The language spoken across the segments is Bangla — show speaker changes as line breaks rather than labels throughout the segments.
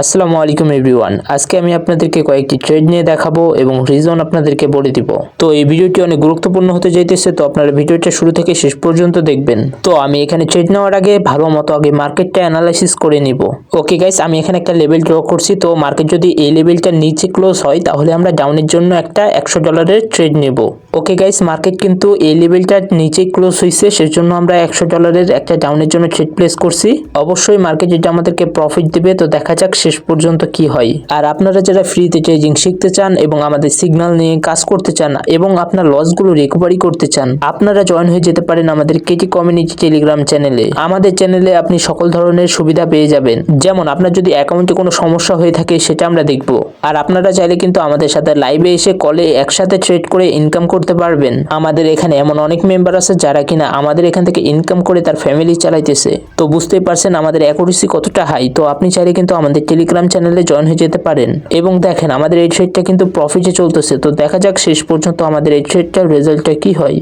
আসসালামু আলাইকুম এভরিওয়ান। আজকে আমি আপনাদেরকে কয়েকটি ট্রেড নিয়ে দেখাবো এবং রিজন আপনাদেরকে বলে দিব। তো এই ভিডিওটি অনেক গুরুত্বপূর্ণ হতে যাইতেছে, তো আপনারা ভিডিওটা শুরু থেকে শেষ পর্যন্ত দেখবেন। তো আমি এখানে ট্রেড নেওয়ার আগে ভালো মতো আগে মার্কেটটা অ্যানালাইসিস করে নিব। ওকে গাইস আমি এখানে একটা লেভেল ড্র করছি, তো মার্কেট যদি এই লেভেলটার নিচে ক্লোজ হয়, তাহলে আমরা ডাউনের জন্য একটা একশো ডলারের ট্রেড নেব। ওকে গাইস মার্কেট কিন্তু এই লেভেলটার নিচে ক্লোজ হয়েছে সেজন্য আমরা একশো ডলারের একটা ডাউনের জন্য ট্রেড প্লেস করছি। অবশ্যই মার্কেট যেটা আমাদেরকে প্রফিট দিবে, তো দেখা যাক শেষ পর্যন্ত কি হয়। আর আপনারা যারা ফ্রিতে ট্রেডিং শিখতে চান এবং আমাদের সিগন্যাল নিয়ে কাজ করতে চান এবং আপনার লসগুলো রিকভারি করতে চান, আপনারা জয়েন হয়ে যেতে পারেন আমাদের কেটি কমিউনিটি টেলিগ্রাম চ্যানেলে আমাদের চ্যানেলে আপনি সকল ধরনের সুবিধা পেয়ে যাবেন। যেমন আপনার যদি অ্যাকাউন্টে কোনো সমস্যা হয়ে থাকে, সেটা আমরা দেখব। আর আপনারা চাইলে কিন্তু আমাদের সাথে লাইভে এসে কলে একসাথে ট্রেড করে ইনকাম করতে পারবেন। আমাদের এখানে এমন অনেক মেম্বার আছে যারা কিনা আমাদের এখান থেকে ইনকাম করে তার ফ্যামিলি চালাইতেছে। তো বুঝতেই পারছেন আমাদের অ্যাকুরেসি কতটা হাই তো আপনি চাইলে কিন্তু আমাদের টেলিগ্রাম চ্যানেলে জয়েন হয়ে যেতে পারেন। এবং দেখেন আমাদের এই ট্রেডটা কিন্তু প্রফিটে চলতেছে। তো দেখা যাক শেষ পর্যন্ত আমাদের এই ট্রেডটার রেজাল্টটা কি হয়।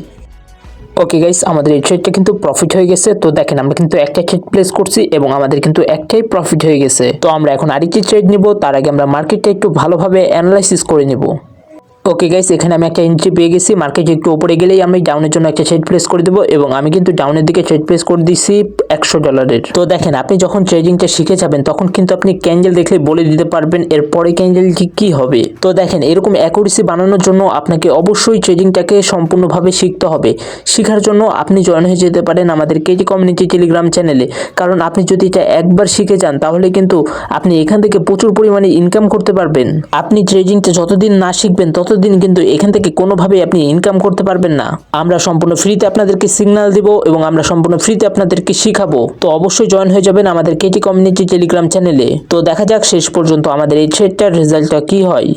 ওকে গাইস আমাদের এই ট্রেডটা কিন্তু প্রফিট হয়ে গেছে। তো দেখেন আমরা কিন্তু একটা ট্রেড প্লেস করছি এবং আমাদের কিন্তু একটাই প্রফিট হয়ে গেছে। তো আমরা এখন আরেকটি ট্রেড নিব। তার আগে আমরা মার্কেটটা একটু ভালোভাবে অ্যানালাইসিস করে নিব। ওকে গাইস এখানে আমি একটা এন্ট্রি পেয়ে গেছি। মার্কেট একটু ওপরে গেলেই আমি ডাউনের জন্য একটা সেট প্রেস করে দেবো এবং আমি কিন্তু ডাউনের দিকে সেট প্রেস করে দিছি। একশো ডলারের। তো দেখেন, আপনি যখন ট্রেডিংটা শিখে যাবেন, তখন কিন্তু আপনি ক্যান্ডেল দেখলে বলে দিতে পারবেন এর পরে ক্যান্ডেলটি কি হবে। তো দেখেন, এরকম অ্যাকুরেসি বানানোর জন্য আপনাকে অবশ্যই ট্রেডিংটাকে সম্পূর্ণভাবে শিখতে হবে। শেখার জন্য আপনি জয়েন হয়ে যেতে পারেন আমাদের কেজি কমিউনিটি টেলিগ্রাম চ্যানেলে কারণ আপনি যদি এটা একবার শিখে যান, তাহলে কিন্তু আপনি এখান থেকে প্রচুর পরিমাণে ইনকাম করতে পারবেন। আপনি ট্রেডিংটা যতদিন না শিখবেন, ততদিন কিন্তু এখান থেকে কোনোভাবেই আপনি ইনকাম করতে পারবেন না। আমরা সম্পূর্ণ ফ্রিতে আপনাদেরকে সিগন্যাল দিব এবং আমরা সম্পূর্ণ ফ্রিতে আপনাদেরকে শিখাবো তো অবশ্যই জয়েন হয়ে যাবেন আমাদের কেটি কমিউনিটি টেলিগ্রাম চ্যানেলে তো দেখা যাক শেষ পর্যন্ত আমাদের এই ট্রেডটার রেজাল্টটা কি হয়।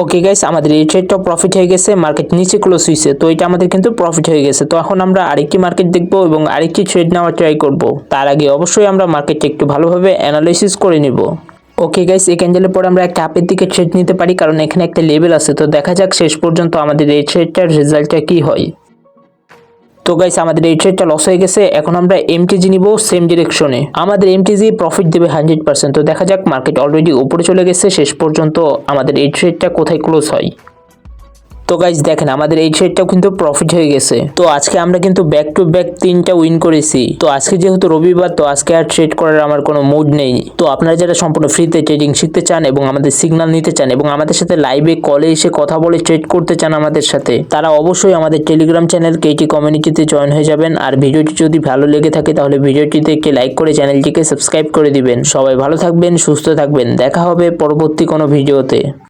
ওকে গাইস আমাদের এই ট্রেডটা প্রফিট হয়ে গেছে মার্কেট নিচে ক্লোজ হয়েছে তো এটা আমাদের কিন্তু প্রফিট হয়ে গেছে। তো এখন আমরা আরেকটি মার্কেট দেখব এবং আরেকটি ট্রেড নেওয়ার ট্রাই করব। তার আগে অবশ্যই আমরা মার্কেটটা একটু ভালোভাবে অ্যানালাইসিস করে নিব। ওকে গাইস এই ক্যান্ডেলের পর আমরা একটা আপের দিকে ট্রেড নিতে পারি, কারণ এখানে একটা লেভেল আছে। তো দেখা যাক শেষ পর্যন্ত আমাদের এই ট্রেডটার রেজাল্টটা কি হয়। তো গাইস আমাদের এই ট্রেডটা লস হয়ে গেছে। এখন আমরা এমটিজি নিব সেম ডিরেকশনে আমাদের এমটিজি প্রফিট দেবে হান্ড্রেড পার্সেন্ট তো দেখা যাক মার্কেট অলরেডি উপরে চলে গেছে। শেষ পর্যন্ত আমাদের এই ট্রেডটা কোথায় ক্লোজ হয়। তো গাইজ দেখেন, আমাদের এই ট্রেডটাও কিন্তু প্রফিট হয়ে গেছে। তো আজকে আমরা কিন্তু ব্যাক টু ব্যাক তিনটা উইন করেছি। তো আজকে যেহেতু রবিবার, তো আজকে আর ট্রেড করার আমার কোনো মুড নেই। তো আপনারা যারা সম্পূর্ণ ফ্রিতে ট্রেডিং শিখতে চান এবং আমাদের সিগনাল নিতে চান এবং আমাদের সাথে লাইভে কলে এসে কথা বলে ট্রেড করতে চান আমাদের সাথে, তারা অবশ্যই আমাদের টেলিগ্রাম চ্যানেল কেটি কমিউনিটিতে জয়েন হয়ে যাবেন। আর ভিডিওটি যদি ভালো লেগে থাকে, তাহলে ভিডিওটিতে একটি লাইক করে চ্যানেলটিকে সাবস্ক্রাইব করে দিবেন। সবাই ভালো থাকবেন, সুস্থ থাকবেন। দেখা হবে পরবর্তী কোনো ভিডিওতে